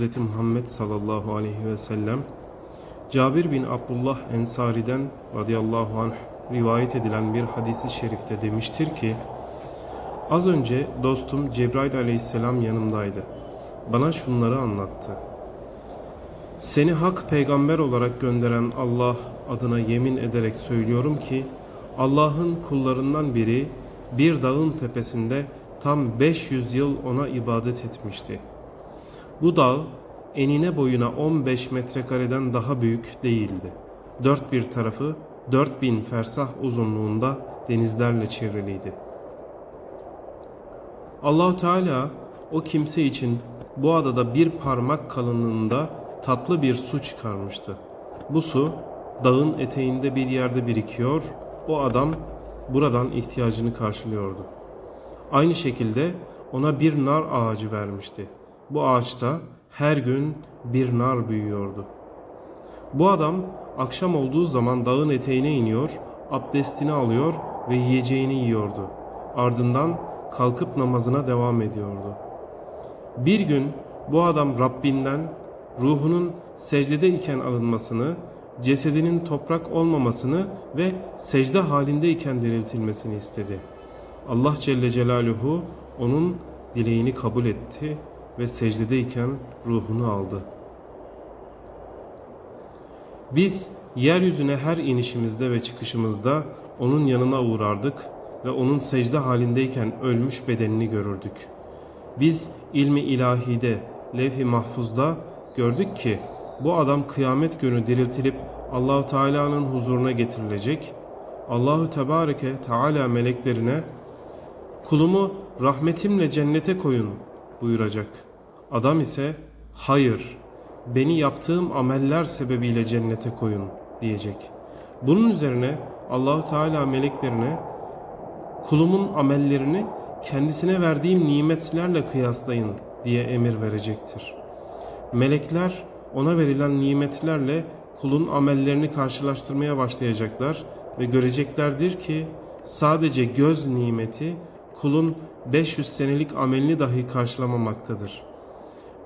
Hz. Muhammed sallallahu aleyhi ve sellem Cabir bin Abdullah Ensari'den radıyallahu anh rivayet edilen bir hadisi şerifte demiştir ki Az önce dostum Cebrail aleyhisselam yanımdaydı. Bana şunları anlattı. Seni hak peygamber olarak gönderen Allah adına yemin ederek söylüyorum ki Allah'ın kullarından biri bir dağın tepesinde tam 500 yıl ona ibadet etmişti. Bu dağ enine boyuna 15 metrekareden daha büyük değildi. Dört bir tarafı 4000 fersah uzunluğunda denizlerle çevriliydi. Allahu Teala o kimse için bu adada bir parmak kalınlığında tatlı bir su çıkarmıştı. Bu su dağın eteğinde bir yerde birikiyor, o adam buradan ihtiyacını karşılıyordu. Aynı şekilde ona bir nar ağacı vermişti. Bu ağaçta her gün bir nar büyüyordu. Bu adam akşam olduğu zaman dağın eteğine iniyor, abdestini alıyor ve yiyeceğini yiyordu. Ardından kalkıp namazına devam ediyordu. Bir gün bu adam Rabbinden ruhunun secdede iken alınmasını, cesedinin toprak olmamasını ve secde halindeyken diriltilmesini istedi. Allah Celle Celaluhu onun dileğini kabul etti ve secdedeyken ruhunu aldı. Biz yeryüzüne her inişimizde ve çıkışımızda onun yanına uğrardık ve onun secde halindeyken ölmüş bedenini görürdük. Biz ilmi ilahide, levh-i mahfuzda gördük ki bu adam kıyamet günü diriltilip Allahu Teala'nın huzuruna getirilecek. Allahu Tebareke Teala meleklerine kulumu rahmetimle cennete koyun buyuracak. Adam ise hayır beni yaptığım ameller sebebiyle cennete koyun diyecek. Bunun üzerine Allahu Teala meleklerine kulumun amellerini kendisine verdiğim nimetlerle kıyaslayın diye emir verecektir. Melekler ona verilen nimetlerle kulun amellerini karşılaştırmaya başlayacaklar ve göreceklerdir ki sadece göz nimeti kulun 500 senelik amelini dahi karşılamamaktadır.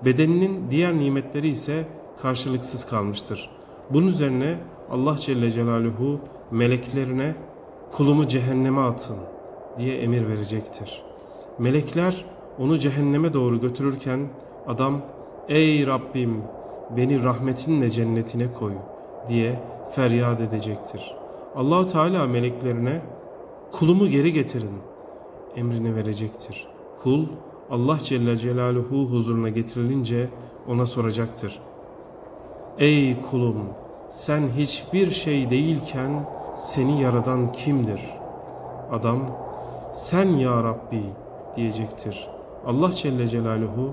Bedeninin diğer nimetleri ise karşılıksız kalmıştır. Bunun üzerine Allah Celle Celaluhu meleklerine kulumu cehenneme atın diye emir verecektir. Melekler onu cehenneme doğru götürürken adam ey Rabbim beni rahmetinle cennetine koy diye feryat edecektir. allah Teala meleklerine kulumu geri getirin emrini verecektir. Kul Allah Celle Celaluhu huzuruna getirilince ona soracaktır. Ey kulum sen hiçbir şey değilken seni yaradan kimdir? Adam sen ya Rabbi diyecektir. Allah Celle Celaluhu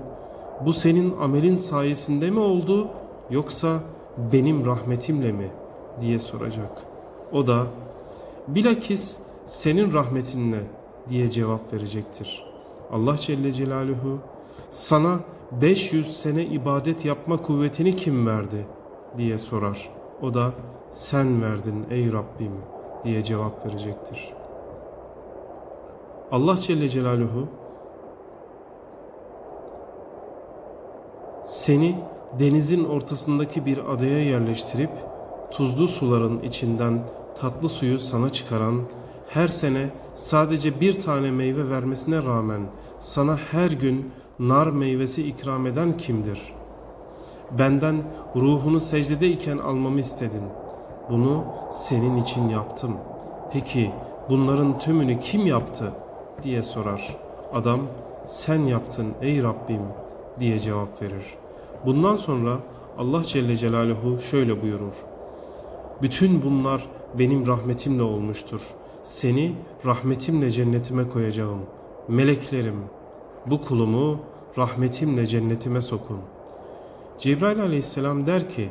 bu senin amelin sayesinde mi oldu yoksa benim rahmetimle mi diye soracak. O da bilakis senin rahmetinle diye cevap verecektir. Allah Celle Celaluhu sana 500 sene ibadet yapma kuvvetini kim verdi diye sorar. O da sen verdin ey Rabbim diye cevap verecektir. Allah Celle Celaluhu seni denizin ortasındaki bir adaya yerleştirip tuzlu suların içinden tatlı suyu sana çıkaran, her sene sadece bir tane meyve vermesine rağmen sana her gün nar meyvesi ikram eden kimdir? Benden ruhunu secdede iken almamı istedin. Bunu senin için yaptım. Peki bunların tümünü kim yaptı? diye sorar. Adam sen yaptın ey Rabbim diye cevap verir. Bundan sonra Allah Celle Celaluhu şöyle buyurur. Bütün bunlar benim rahmetimle olmuştur. Seni rahmetimle cennetime koyacağım. Meleklerim bu kulumu rahmetimle cennetime sokun. Cebrail aleyhisselam der ki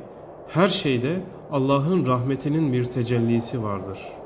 her şeyde Allah'ın rahmetinin bir tecellisi vardır.''